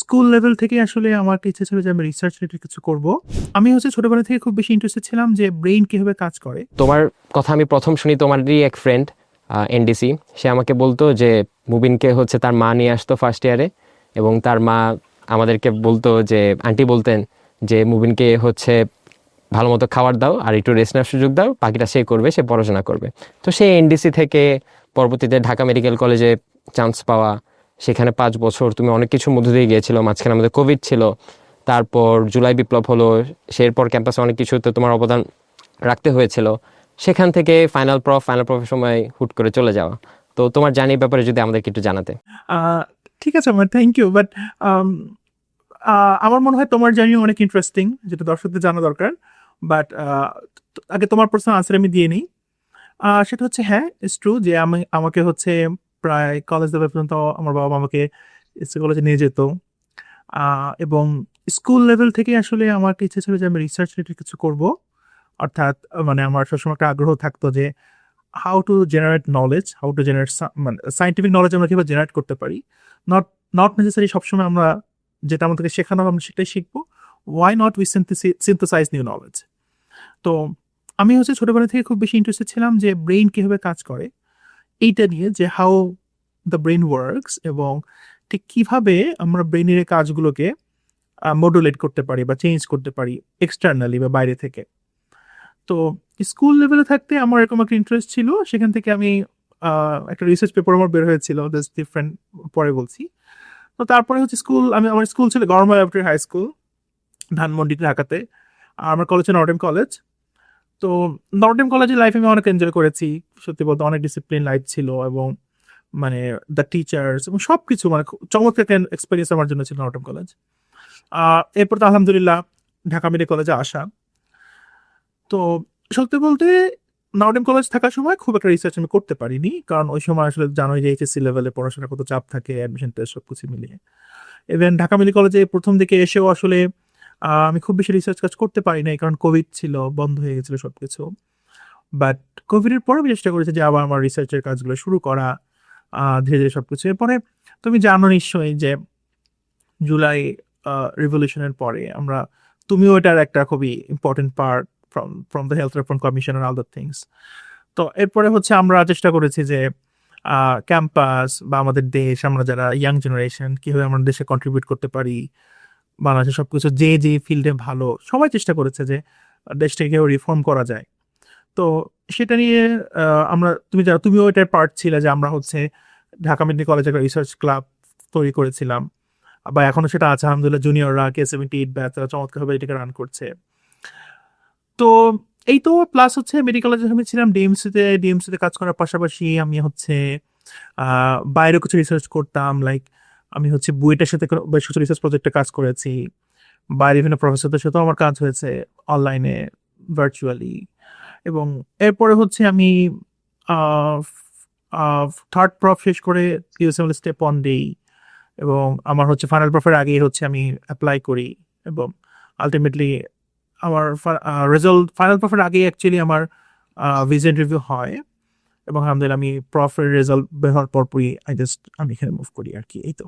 School level থেকে আসলে আমার ইচ্ছে ছিল যে আমি রিসার্চ রিলেটেড কিছু করব। আমি হচ্ছে ছোটবেলা থেকে খুব বেশি ইন্টারেস্টেড ছিলাম যে ব্রেইন কীভাবে কাজ করে। তোমার কথা আমি প্রথম শুনি তোমারই এক ফ্রেন্ড এনডিসি সে আমাকে বলতো যে মুবিনকে হচ্ছে তার মা নিয়ে আসতো ফার্স্ট ইয়ারে এবং তার মা আমাদেরকে বলতো যে, আন্টি বলতেন যে মুবিনকে হচ্ছে ভালো মতো খাবার দাও আর একটু রেস্ট নেওয়ার সুযোগ দাও, বাকিটা সে করবে, সে পড়াশোনা করবে। তো সে এনডিসি থেকে পরবর্তীতে ঢাকা মেডিকেল কলেজে চান্স পাওয়া সেখানে পাঁচ বছর তুমি অনেক কিছুর মধ্যে দিয়ে গিয়েছিল, মাঝখানে আমাদের কোভিড ছিল, তারপর জুলাই বিপ্লব হলো সেরপর ক্যাম্পাসে অনেক কিছুতে তোমার অবদান রাখতে হয়েছিল। সেখান থেকে ফাইনাল প্রফ ফাইনাল প্রফের সময় হুট করে চলে যাওয়া। তো তোমার জানি ব্যাপারে যদি আমাদেরকে একটু জানাতে। ঠিক আছে, আমার থ্যাংক ইউ বাট আমার মনে হয় তোমার জার্নি অনেক ইন্টারেস্টিং যেটা দর্শকদের জানা দরকার বাট আগে তোমার প্রশ্ন আনসার আমি দিয়ে নিই। সেটা হচ্ছে হ্যাঁ ইটস ট্রু যে আমি, আমাকে হচ্ছে প্রায় কলেজ লেভেল পর্যন্ত আমার বাবা আমাকে কলেজে নিয়ে যেত। এবং স্কুল লেভেল থেকে আসলে আমার ইচ্ছে ছিল যে আমি রিসার্চ রিলেটেড কিছু করব। অর্থাৎ মানে আমার সবসময় একটা আগ্রহ থাকতো যে how to generate knowledge how to generate মানে সাইন্টিফিক নলেজ আমরা কীভাবে জেনারেট করতে পারি। নট নট নেসেসারি সবসময় আমরা যেটা আমাদেরকে শেখানো আমরা সেটাই শিখব। Why not we synthesize new knowledge তো আমি হচ্ছে ছোটবেলা থেকে খুব বেশি ইন্টারেস্টেড ছিলাম যে ব্রেইন কীভাবে কাজ করে। এইটা নিয়ে যে হাউ দ্য ব্রেইন ওয়ার্কস এবং ঠিক কীভাবে আমরা ব্রেইনের এই কাজগুলোকে মডুলেট করতে পারি বা চেঞ্জ করতে পারি এক্সটার্নালি বা বাইরে থেকে। তো স্কুল লেভেলে থাকতে আমার এরকম একটা ইন্টারেস্ট ছিল, সেখান থেকে আমি একটা রিসার্চ পেপার আমার বের হয়েছিল জাস্ট ডিফারেন্ট পরে বলছি। তো তারপরে হচ্ছে স্কুল আমি আমার স্কুল ছিল গভর্নমেন্ট হাই স্কুল ধানমন্ডি ঢাকাতে, আর আমার কলেজ নর্ডেম কলেজ তো নর্ডেম কলেজের লাইফ আমি অনেক এনজয় করেছি। সত্যি বলতে অনেক ডিসিপ্লিন লাইফ ছিল এবং মানে দ্য টিচার্স এবং সব কিছু মানে চমৎকার একটা এক্সপিরিয়েন্স আমার জন্য ছিল নর্ডেম কলেজ এরপর তো আলহামদুলিল্লাহ ঢাকা মেডিকেল কলেজে আসা। তো সত্যি বলতে নর্ডেম কলেজ থাকার সময় খুব একটা রিসার্চ আমি করতে পারিনি। কারণ ওই সময় আসলে জানোই যে এইচএসসি লেভেলে পড়াশোনার কত চাপ থাকে অ্যাডমিশন টেস্ট সব কিছু মিলিয়ে। ইভেন ঢাকা মেডিকেল কলেজে প্রথম দিকে এসেও আসলে আমি খুব বেশি রিসার্চ কাজ করতে পারি নাই, কারণ কোভিড ছিল, বন্ধ হয়ে গেছিল সব কিছু বাট কোভিডের পরে আমি চেষ্টা করেছি যে আবার আমার রিসার্চের কাজগুলো শুরু করা ধীরে ধীরে সব কিছু এরপরে তুমি জানো নিশ্চয়ই যে জুলাই রিভলিউশনের পরে আমরা, তুমিও এটার একটা খুবই important part from from the health reform commission all the things তো এরপরে হচ্ছে আমরা চেষ্টা করেছি যে ক্যাম্পাস বা আমাদের দেশ, আমরা যারা ইয়াং জেনারেশন কীভাবে আমরা দেশে কন্ট্রিবিউট করতে পারি বাংলাদেশে সব কিছু যে যে ফিল্ডে ভালো সবাই চেষ্টা করেছে যে দেশটাকে রিফর্ম করা যায়। তো সেটা নিয়ে আমরা তুমি যারা তুমিও এটার পার্ট ছিলে যে আমরা হচ্ছে ঢাকা মেডিকেল কলেজে একটা রিসার্চ ক্লাব তৈরি করেছিলাম। বা এখনও সেটা আছে আলহামদুলিল্লাহ জুনিয়ররা কে সেভেন্টি এইট ব্যাচ চমৎকারভাবে এটাকে রান করছে। তো এই তো প্লাস হচ্ছে মেডিকেল কলেজে আমি ছিলাম ডিএমসিতে ডিএমসিতে কাজ করার পাশাপাশি আমি হচ্ছে আহ, বাইরেও কিছু রিসার্চ করতাম লাইক আমি হচ্ছে বুয়েটের সাথে বেশ রিসার্চ প্রজেক্টে কাজ করেছি বাইরে বিভিন্ন প্রফেসরদের সাথেও আমার কাজ হয়েছে অনলাইনে ভার্চুয়ালি এবং এরপরে হচ্ছে আমি থার্ড প্রফ শেষ করে ইউএসএমএল স্টেপ অন দেই এবং আমার হচ্ছে ফাইনাল প্রফের আগেই হচ্ছে আমি অ্যাপ্লাই করি এবং আলটিমেটলি আমার রেজাল্ট ফাইনাল প্রফের আগেই অ্যাকচুয়ালি আমার ভিজেন্ট রিভিউ হয় এবং আলহামদুলিল্লাহ আমি প্রফের রেজাল্ট বের হওয়ার পরপরই আই জাস্ট আমি এখানে মুভ করি আর কি, এই তো।